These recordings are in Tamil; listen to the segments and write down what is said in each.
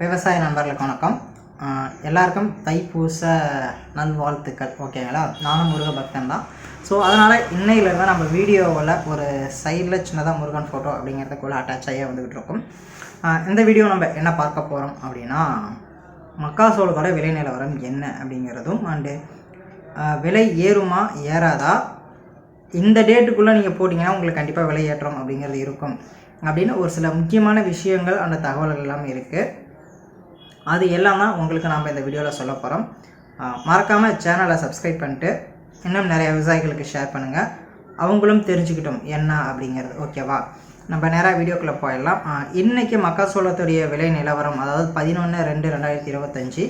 விவசாய நண்பர்களுக்கு வணக்கம். எல்லாருக்கும் தைப்பூச நல்வாழ்த்துக்கள். ஓகேங்களா? நானும் முருக பக்தன் தான். ஸோ அதனால் இன்னையிலேருந்து நம்ம வீடியோவில் ஒரு சைடில் சின்னதாக முருகன் ஃபோட்டோ அப்படிங்கிறதுக்குள்ளே அட்டாச் ஆகியே வந்துக்கிட்டு இருக்கும். இந்த வீடியோ நம்ம என்ன பார்க்க போகிறோம் அப்படின்னா மக்காசோளத்தோட விலை நிலவரம் என்ன அப்படிங்கிறதும் அண்டு விலை ஏறுமா ஏறாதா? இந்த டேட்டுக்குள்ளே நீங்கள் போட்டிங்கன்னா உங்களுக்கு கண்டிப்பாக விலை ஏற்றம் அப்படிங்கிறது இருக்கும். அப்படின்னு ஒரு சில முக்கியமான விஷயங்கள் அந்த தகவல்கள் எல்லாம் இருக்குது அது எல்லாம் தான் உங்களுக்கு நாம் இந்த வீடியோவில் சொல்ல போகிறோம் மறக்காமல் சேனலை சப்ஸ்கிரைப் பண்ணிட்டு இன்னும் நிறைய விவசாயிகளுக்கு ஷேர் பண்ணுங்கள் அவங்களும் தெரிஞ்சுக்கிட்டோம் என்ன அப்படிங்கிறது ஓகேவா நம்ம நேராக வீடியோக்குள்ளே போயிடலாம். இன்றைக்கி மக்காசோளத்துடைய விலை நிலவரம் அதாவது பதினொன்று ரெண்டு ரெண்டாயிரத்தி இருபத்தஞ்சி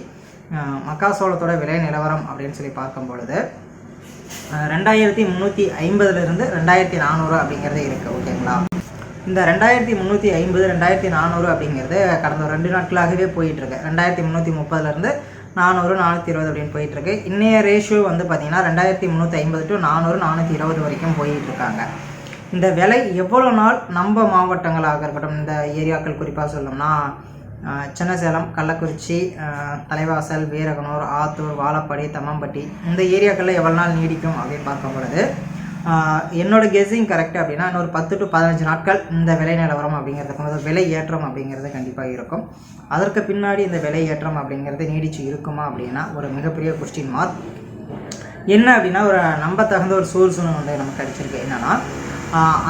மக்காசோளத்தோட விலை நிலவரம் அப்படின்னு சொல்லி பார்க்கும் பொழுது ரெண்டாயிரத்தி முந்நூற்றி ஐம்பதுலேருந்து ரெண்டாயிரத்தி நானூறு அப்படிங்கிறது இருக்குது ஓகேங்களா இந்த ரெண்டாயிரத்தி முந்நூற்றி ஐம்பது ரெண்டாயிரத்தி நானூறு அப்படிங்கிறது கடந்த ஒரு ரெண்டு நாட்களாகவே போயிட்டுருக்கு. ரெண்டாயிரத்தி முந்நூற்றி முப்பதுலேருந்து நானூறு நானூற்றி இருபது அப்படின்னு போயிட்டுருக்கு. இன்னைய ரேஷியோ வந்து பார்த்திங்கன்னா ரெண்டாயிரத்தி முந்நூற்றி ஐம்பது டு நானூறு நானூற்றி இருபது வரைக்கும் போயிட்டுருக்காங்க. இந்த விலை எவ்வளோ நாள் நம்ம மாவட்டங்களாக இருக்கட்டும் இந்த ஏரியாக்கள் குறிப்பாக சொல்லணும்னா சின்ன சேலம் கள்ளக்குறிச்சி தலைவாசல் வீரகனூர் ஆத்தூர் வாழப்பாடி தம்மம்பட்டி இந்த ஏரியாக்களில் எவ்வளோ நாள் நீடிக்கும் அப்படின்னு பார்க்கப்படுது என்னோட கெஸ்ஸிங் கரெக்ட் அப்படின்னா இன்னொரு பத்து டு பதினஞ்சு நாட்கள் இந்த விலை நிலவரம் அப்படிங்கிறது வந்து விலை ஏற்றம் அப்படிங்கிறது கண்டிப்பாக இருக்கும். அதற்கு பின்னாடி இந்த விலை ஏற்றம் அப்படிங்கிறது நீடிச்சு இருக்குமா அப்படின்னா ஒரு மிகப்பெரிய கொஸ்டின் மார்க் என்ன அப்படின்னா ஒரு நம்பத்தகுந்த ஒரு சோர்ஸ் ஒன்று வந்து நமக்கு கிடைச்சிருக்கு. என்னன்னா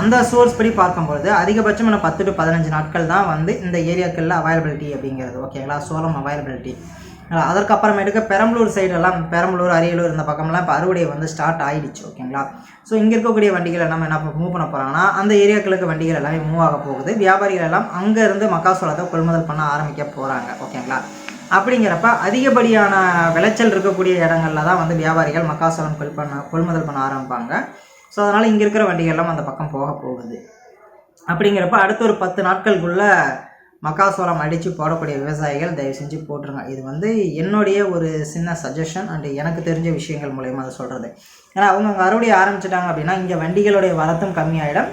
அந்த சோர்ஸ் படி பார்க்கும்பொழுது அதிகபட்சம் நான் பத்து டு பதினஞ்சு நாட்கள் தான் வந்து இந்த ஏரியாக்களில் அவைலபிலிட்டி அப்படிங்கிறது. ஓகேங்களா சோளம் அவைலபிலிட்டி அதற்கப்புறமேட்டுக்கு பெரம்பலூர் சைடெல்லாம் பெரம்பலூர் அரியலூர் இந்த பக்கம்லாம் இப்போ அறுவடை வந்து ஸ்டார்ட் ஆயிடுச்சு ஓகேங்களா? ஸோ இங்கே இருக்கக்கூடிய வண்டிகள் நம்ம என்ன மூவ் பண்ண போகிறாங்கன்னா அந்த ஏரியாக்களுக்கு வண்டிகள் எல்லாமே மூவ் ஆக போகுது. வியாபாரிகள் எல்லாம் அங்கேருந்து மக்காசோளத்தை கொள்முதல் பண்ண ஆரம்பிக்க போகிறாங்க ஓகேங்களா? அப்படிங்கிறப்ப அதிகப்படியான விளைச்சல் இருக்கக்கூடிய இடங்கள்ல தான் வந்து வியாபாரிகள் மக்காசோளம் கொள் பண்ண கொள்முதல் பண்ண ஆரம்பிப்பாங்க. ஸோ அதனால் இங்கே இருக்கிற வண்டிகள்லாம் அந்த பக்கம் போக போகுது. அப்படிங்கிறப்ப அடுத்த ஒரு பத்து நாட்களுக்குள்ளே மக்காசோளம் அடித்து போடக்கூடிய விவசாயிகள் தயவு செஞ்சு போட்டுருங்க. இது வந்து என்னுடைய ஒரு சின்ன சஜஷன் அண்டு எனக்கு தெரிஞ்ச விஷயங்கள் மூலயமா அதை சொல்கிறது ஏன்னா அவங்க அங்கே அறுவடை ஆரம்பிச்சிட்டாங்க அப்படின்னா இங்கே வண்டிகளுடைய வரத்தும் கம்மியாயிடும்.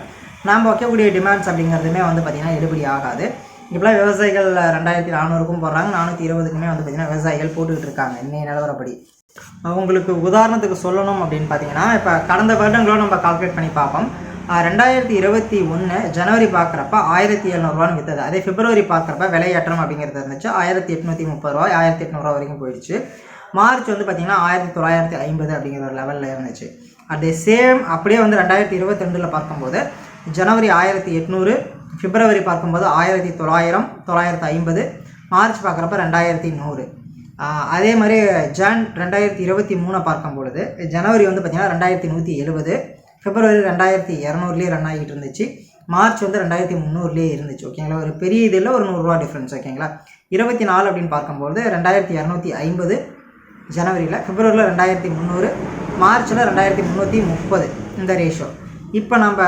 நாம் வைக்கக்கூடிய டிமாண்ட்ஸ் அப்படிங்கிறதுமே வந்து பார்த்திங்கன்னா எடுபடி ஆகாது. இப்போலாம் விவசாயிகள் ரெண்டாயிரத்தி நானூறுக்கும் போடுறாங்க. நானூற்றி இருபதுக்குமே வந்து பார்த்திங்கன்னா விவசாயிகள் போட்டுக்கிட்டு இருக்காங்க. இன்னைய நிலவரப்படி. உங்களுக்கு உதாரணத்துக்கு சொல்லணும் அப்படின்னு பார்த்தீங்கன்னா இப்போ கடந்த வருடங்களோடு நம்ம கால்குலேட் பண்ணி பார்ப்போம். ரெண்டாயிரத்தி இருபத்தி ஒன்று ஜனவரி பார்க்குறப்ப ஆயிரத்தி எழுநூறுவான்னு விற்றது அதே பிப்ரவரி பார்க்குறப்ப விலையேற்றம் அப்படிங்கிறது இருந்துச்சு. ஆயிரத்தி எட்நூற்றி முப்பது ரூபாய் ஆயிரத்தி எட்நூறுவா வரைக்கும் போயிடுச்சு. மார்ச் வந்து பார்த்திங்கன்னா ஆயிரத்தி தொள்ளாயிரத்தி ஐம்பது அப்படிங்கிற ஒரு லெவலில் இருந்துச்சு. அட் சேம் அப்படியே வந்து ரெண்டாயிரத்தி இருபத்தி ரெண்டில் பார்க்கும்போது ஜனவரி ஆயிரத்தி எட்நூறு பிப்ரவரி பார்க்கும்போது ஆயிரத்தி தொள்ளாயிரம் தொள்ளாயிரத்தி ஐம்பது மார்ச் பார்க்குறப்ப ரெண்டாயிரத்தி நூறு. அதே மாதிரி ஜான் ரெண்டாயிரத்தி இருபத்தி மூணை பார்க்கும் பொழுது ஜனவரி வந்து பார்த்திங்கன்னா ரெண்டாயிரத்தி நூற்றி எழுபது பிப்ரவரி ரெண்டாயிரத்தி இரநூறுலேயே ரன் ஆகிட்டு இருந்துச்சு. மார்ச் வந்து ரெண்டாயிரத்தி முந்நூறுலேயே இருந்துச்சு. ஓகேங்களா ஒரு பெரிய இதில் ஒரு நூறுரூவா டிஃப்ரென்ஸ் ஓகேங்களா இருபத்தி நாலு அப்படின்னு பார்க்கும்போது ரெண்டாயிரத்தி இரநூத்தி ஐம்பது ஜனவரியில் பிப்ரவரியில் ரெண்டாயிரத்தி முந்நூறு மார்ச்சில் ரெண்டாயிரத்தி முந்நூற்றி முப்பது இந்த ரேஷியோ இப்போ நம்ம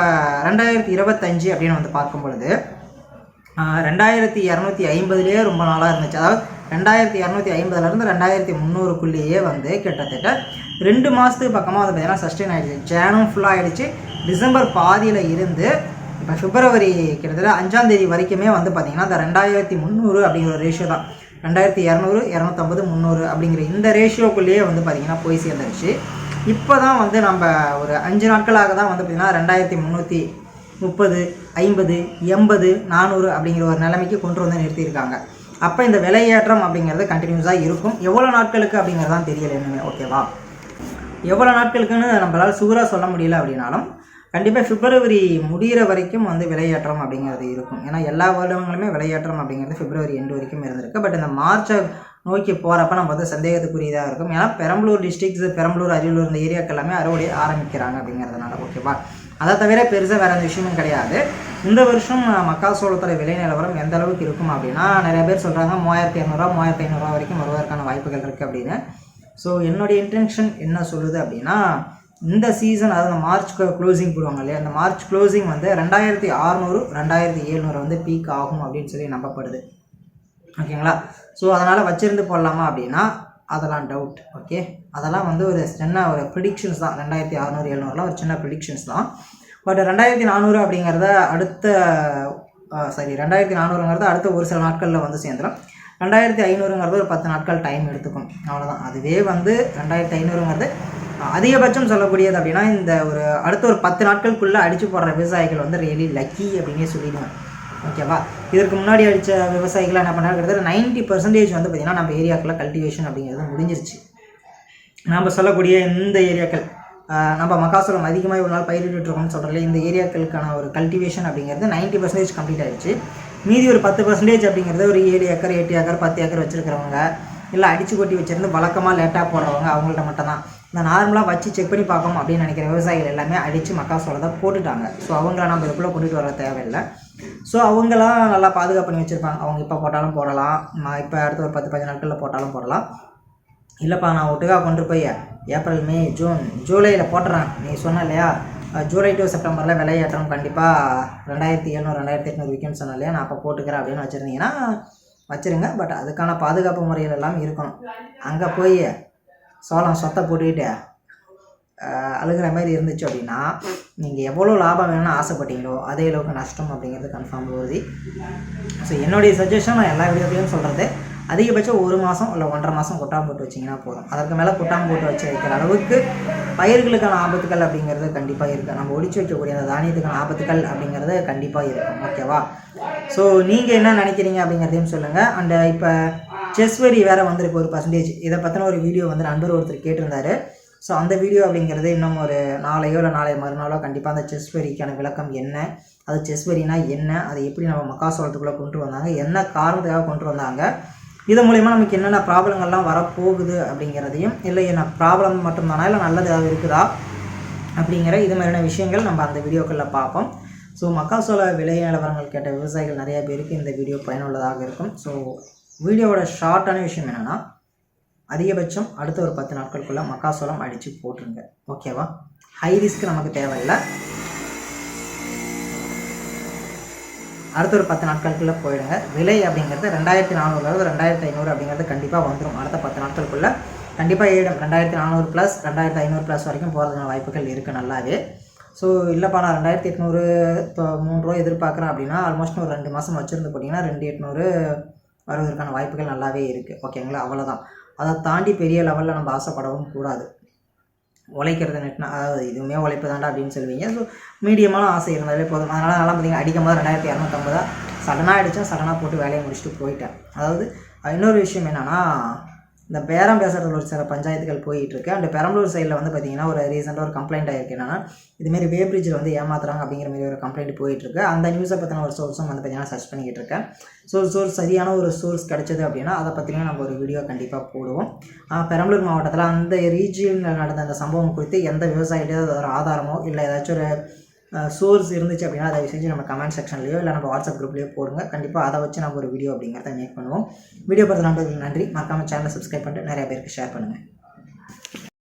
ரெண்டாயிரத்தி இருபத்தஞ்சு அப்படின்னு வந்து பார்க்கும் பொழுது ரெண்டாயிரத்தி இரநூத்தி ஐம்பதுலேயே ரொம்ப நாளாக இருந்துச்சு. அதாவது ரெண்டாயிரத்தி இரநூத்தி ஐம்பதுலேருந்து ரெண்டாயிரத்தி முந்நூறுக்குள்ளேயே வந்து கிட்டத்தட்ட ரெண்டு மாதத்துக்கு பக்கமாக வந்து பார்த்தீங்கன்னா சஸ்டெயின் ஆகிடுச்சு ஜேனும் ஃபுல்லாக ஆகிடுச்சு டிசம்பர் பாதியில் இருந்து இப்போ பிப்ரவரி கிட்டத்தட்ட அஞ்சாம் தேதி வரைக்குமே வந்து பார்த்திங்கன்னா இந்த ரெண்டாயிரத்தி முந்நூறு அப்படிங்கிற ஒரு ரேஷியோ தான். ரெண்டாயிரத்தி இரநூறு இரநூத்தம்பது முந்நூறு அப்படிங்கிற இந்த ரேஷியோக்குள்ளேயே வந்து பார்த்திங்கன்னா போய் சேர்ந்துருச்சு. இப்போ தான் வந்து நம்ம ஒரு அஞ்சு நாட்களாக தான் வந்து பார்த்திங்கன்னா ரெண்டாயிரத்தி முந்நூற்றி முப்பது ஐம்பது எண்பது நானூறு அப்படிங்கிற ஒரு நிலைமைக்கு கொண்டு வந்து நிறுத்தியிருக்காங்க. அப்போ இந்த விலையேற்றம் அப்படிங்கிறது கண்டினியூஸாக இருக்கும். எவ்வளோ நாட்களுக்கு அப்படிங்கிறது தான் தெரியல என்னமே ஓகேவா எவ்வளோ நாட்களுக்குன்னு நம்மளால் சூராக சொல்ல முடியல அப்படின்னாலும் கண்டிப்பாக பிப்ரவரி முடிகிற வரைக்கும் வந்து விலையேற்றம் அப்படிங்கிறது இருக்கும். ஏன்னா எல்லா வருடங்களுமே விலையேற்றம் அப்படிங்கிறது பிப்ரவரி எண்டு வரைக்கும் இருந்திருக்கு. பட் இந்த மார்ச்சை நோக்கி போகிறப்ப நம்ம வந்து சந்தேகத்துக்குரியதாக இருக்கும். ஏன்னா பெரம்பலூர் டிஸ்ட்ரிக்ஸ் பெரம்பலூர் அரியலூர் இந்த ஏரியாக்கள் எல்லாமே அறுவடை ஆரம்பிக்கிறாங்க அப்படிங்கிறதுனால ஓகேவா அதை தவிர பெருசாக வேறு எந்த விஷயமும் கிடையாது. இந்த வருஷம் மக்காசோளத்தோட விலை நிலவரம் எந்த அளவுக்கு இருக்கும் அப்படின்னா நிறைய பேர் சொல்கிறாங்க மூவாயிரத்தி இரநூறுவா மூவாயிரத்தி ஐநூறுரூவா வரைக்கும் வருவதற்கான வாய்ப்புகள் இருக்குது அப்படின்னு. ஸோ என்னுடைய இன்டென்ஷன் என்ன சொல்லுது அப்படின்னா இந்த சீசன் அதாவது இந்த மார்ச் க்ளோசிங் போடுவாங்க இல்லையா அந்த மார்ச் க்ளோசிங் வந்து ரெண்டாயிரத்தி ஆறுநூறு ரெண்டாயிரத்தி எழுநூறு வந்து பீக் ஆகும் அப்படின்னு சொல்லி நம்பப்படுது. ஓகேங்களா? ஸோ அதனால் வச்சிருந்து போடலாமா அப்படின்னா அதெல்லாம் டவுட் ஓகே அதெல்லாம் வந்து ஒரு சின்ன ஒரு ப்ரிடிக்ஷன்ஸ் தான். ரெண்டாயிரத்தி அறநூறு எழுநூறுலாம் ஒரு சின்ன ப்ரிடிக்ஷன்ஸ் தான். பட் ரெண்டாயிரத்தி நானூறு அப்படிங்கிறத அடுத்த சாரி ரெண்டாயிரத்தி நானூறுங்கிறது அடுத்த ஒரு சில நாட்களில் வந்து சேர்ந்துடும் ரெண்டாயிரத்தி ஐநூறுங்கிறது ஒரு பத்து நாட்கள் டைம் எடுத்துக்கும். அவ்வளோதான் அதுவே வந்து ரெண்டாயிரத்தி ஐநூறுங்கிறது அதிகபட்சம் சொல்லக்கூடியது அப்படின்னா இந்த ஒரு அடுத்த ஒரு பத்து நாட்களுக்குள்ளே அடித்து போடுற விவசாயிகள் வந்து ரியலி லக்கி அப்படின்னே சொல்லிடுவேன். ஓகேவா இதற்கு முன்னாடி அடித்த விவசாயிகளை என்ன பண்ணுறது கிட்டத்தட்ட நைன்ட்டி பர்சன்டேஜ் வந்து பார்த்திங்கன்னா நம்ம ஏரியாக்குள்ளே கல்டிவேஷன் அப்படிங்கிறது முடிஞ்சிருச்சு. நாம் சொல்லக்கூடிய இந்த ஏரியாக்கள் நம்ம மக்காசோளம் அதிகமாக ஒரு நாள் பயிரிட்டுருக்கோம்னு சொல்கிறல இந்த ஏரியாக்களுக்கான ஒரு கல்டிவேஷன் அப்படிங்கிறது நைன்ட்டி பர்சன்டேஜ் கம்ப்ளீட் ஆயிடுச்சு. மீதி ஒரு பத்து பர்சன்டேஜ் அப்படிங்கிறது ஒரு ஏழு ஏக்கர் எட்டு ஏக்கர் பத்து ஏக்கர் வச்சுருக்கிறவங்க இல்லை அடிச்சு கொட்டி வச்சுருந்து வழக்கமாக லேட்டாக போடுறவங்க அவங்கள்ட்ட மட்டும்தான். இந்த நார்மலாக வச்சு செக் பண்ணி பார்க்கணும் அப்படின்னு நினைக்கிற விவசாயிகள் எல்லாமே அடித்து மக்காசோளத்தை போட்டுட்டாங்க. ஸோ அவங்கள நம்ம இதுக்குள்ளே கொண்டுட்டு வர தேவையில்லை. ஸோ அவங்களாம் நல்லா பாதுகாப்பு பண்ணி வச்சுருப்பாங்க. அவங்க இப்போ போட்டாலும் போடலாம். நான் இப்போ அடுத்த ஒரு பத்து பதினஞ்சு நாட்களில் போட்டாலும் போடலாம். இல்லைப்பா நான் ஒட்டுக்கா கொண்டு போய் ஏப்ரல் மே ஜூன் ஜூலையில் போட்டுறேன். நீ சொன்ன இல்லையா? ஜூலை டு செப்டம்பரில் விலையேற்றம் கண்டிப்பாக ரெண்டாயிரத்தி எழுநூறு ரெண்டாயிரத்தி எட்நூறு விற்கும்னு சொன்னேன் இல்லையா? நான் அப்போ போட்டுக்கிறேன் அப்படின்னு வச்சுருந்தீங்கன்னா வச்சுருங்க. பட் அதுக்கான பாதுகாப்பு முறைகள் எல்லாம் இருக்கணும். அங்கே போய் சோளம் சொத்தை போட்டுக்கிட்டு அழுகிற மாதிரி இருந்துச்சு அப்படின்னா நீங்கள் எவ்வளோ லாபம் வேணும்னு ஆசைப்பட்டீங்களோ அதே அளவுக்கு நஷ்டம் அப்படிங்கிறது கன்ஃபார்ம் உறுதி ஸோ என்னுடைய சஜஷன் நான் எல்லா வீடியோலையும் சொல்கிறது அதிகபட்சம் ஒரு மாதம் இல்லை ஒன்றரை மாதம் கொட்டாம் போட்டு வச்சிங்கன்னா போதும். அதற்கு மேலே கொட்டாம் போட்டு வச்சு வைக்கிற அளவுக்கு பயிர்களுக்கான ஆபத்துக்கள் அப்படிங்கிறது கண்டிப்பாக இருக்குது நம்ம ஒழிச்சு வைக்கக்கூடிய அந்த தானியத்துக்கான ஆபத்துக்கள் அப்படிங்கிறது கண்டிப்பாக இருக்கும். ஓகேவா ஸோ நீங்கள் என்ன நினைக்கிறீங்க அப்படிங்கிறதையும் சொல்லுங்கள் அண்ட் இப்போ செஸ்வரி வேறு வந்திருக்கு ஒரு பர்சன்டேஜ் இதை பற்றின ஒரு வீடியோ வந்து நண்பர் ஒருத்தர் கேட்டிருந்தாரு. ஸோ அந்த வீடியோ அப்படிங்கிறது இன்னும் ஒரு நாளையோ இல்லை நாளை மறுநாளோ கண்டிப்பாக அந்த செஸ் வெரிக்கான விளக்கம் என்ன? அது செஸ் வரினா என்ன? அதை எப்படி நம்ம மக்காசோளத்துக்குள்ளே கொண்டு வந்தாங்க? என்ன காரணத்துக்காக கொண்டு வந்தாங்க? இது மூலிமா நமக்கு என்னென்ன ப்ராப்ளங்கள்லாம் வரப்போகுது அப்படிங்கிறதையும் இல்லை என்ன ப்ராப்ளம் மட்டும்தானா இல்லை நல்லது ஏதாவது இருக்குதா அப்படிங்கிற இது மாதிரியான விஷயங்கள் நம்ம அந்த வீடியோக்களில் பார்ப்போம். ஸோ மக்காசோள விலை நிலவரங்கள் கேட்ட விவசாயிகள் நிறைய பேருக்கு இந்த வீடியோ பயனுள்ளதாக இருக்கும். ஸோ வீடியோவோட ஷார்ட்டான விஷயம் என்னென்னா அதிகபட்சம் அடுத்த ஒரு பத்து நாட்களுக்குள்ளே மக்காசோளம் அடித்து போட்டுருங்க. ஓகேவா ஹை ரிஸ்க் நமக்கு தேவையில்லை. அடுத்த ஒரு பத்து நாட்களுக்குள்ளே போயிடுங்க விலை அப்படிங்கிறது ரெண்டாயிரத்தி நானூறுலேருந்து ரெண்டாயிரத்தி ஐநூறு அப்படிங்கிறது கண்டிப்பாக வந்துடும் அடுத்த பத்து நாட்களுக்குள்ளே கண்டிப்பாக ஏடும் ரெண்டாயிரத்தி நானூறு ப்ளஸ் ரெண்டாயிரத்தி ஐநூறு ப்ளஸ் வரைக்கும் போகிறதுக்கான வாய்ப்புகள் இருக்குது நல்லாவே. ஸோ இல்லைப்பா நான் ரெண்டாயிரத்தி எட்நூறு இப்போ மூணு ரூபா எதிர்பார்க்குறேன் அப்படின்னா ஆல்மோஸ்ட் ஒரு ரெண்டு மாதம் வச்சுருந்து போட்டிங்கன்னா ரெண்டு எட்நூறு வருவதற்கான வாய்ப்புகள் நல்லாவே இருக்குது ஓகேங்களா அவ்வளோதான் அதை தாண்டி பெரிய லெவலில் நம்ம ஆசைப்படவும் கூடாது. உழைக்கிறது நெட்னா அதாவது இதுவுமே உழைப்பு தாண்டா அப்படின்னு சொல்லுவீங்க. ஸோ மீடியமான ஆசை இருந்தாலே போதும். அதனால் அதெல்லாம் பார்த்தீங்கன்னா அடிக்கும் போது ரெண்டாயிரத்தி இரநூத்தம்பதா சடனாக அடித்தா சடனாக போட்டு வேலையை முடிச்சுட்டு போயிட்டேன். அதாவது இன்னொரு விஷயம் என்னென்னா இந்த பேரம் பேசுகிறதுல ஒரு சில பஞ்சாயத்துகள் போயிட்டு இருக்கு அண்ட் பெரம்பலூர் சைடில் வந்து பார்த்தீங்கன்னா ஒரு ரீசெண்டாக ஒரு கம்ப்ளைண்ட் ஆயிருக்கு. என்னன்னா இதுமாரி வே பிரிட்ஜில் வந்து ஏமாத்துறாங்க அப்படிங்கிற மாதிரி ஒரு கம்ப்ளைண்ட் போயிட்டு இருக்கு அந்த நியூஸை பற்றின ஒரு சோர்ஸும் வந்து பார்த்தீங்கன்னா சர்ச் பண்ணிக்கிட்டு இருக்கேன். ஸோ சோர்ஸ் சரியான ஒரு சோர்ஸ் கிடைச்சது அப்படின்னா அதை பற்றினா நம்ம ஒரு வீடியோ கண்டிப்பாக போடுவோம். பெரம்பலூர் மாவட்டத்தில் அந்த ரீஜியனில் நடந்த அந்த சம்பவம் குறித்து எந்த விவசாயிகிட்டே ஒரு ஆதாரமோ இல்லை ஏதாச்சும் ஒரு சோர்ஸ் இருந்துச்சு அப்படின்னா அதை செஞ்சு நம்ம கமெண்ட் செக்ஷன்லையோ இல்லை நம்ம வாட்ஸ்அப் குரூப்லேயோ போடுங்க. கண்டிப்பாக அதை வச்சு நம்ம ஒரு வீடியோ அப்படிங்கிறத மேக் பண்ணுவோம். வீடியோ பார்த்து நண்பர்களுக்கு நன்றி. மறக்காமல் சேனலை சப்ஸ்கிரைப் பண்ணிட்டு நிறைய பேருக்கு ஷேர் பண்ணுங்கள்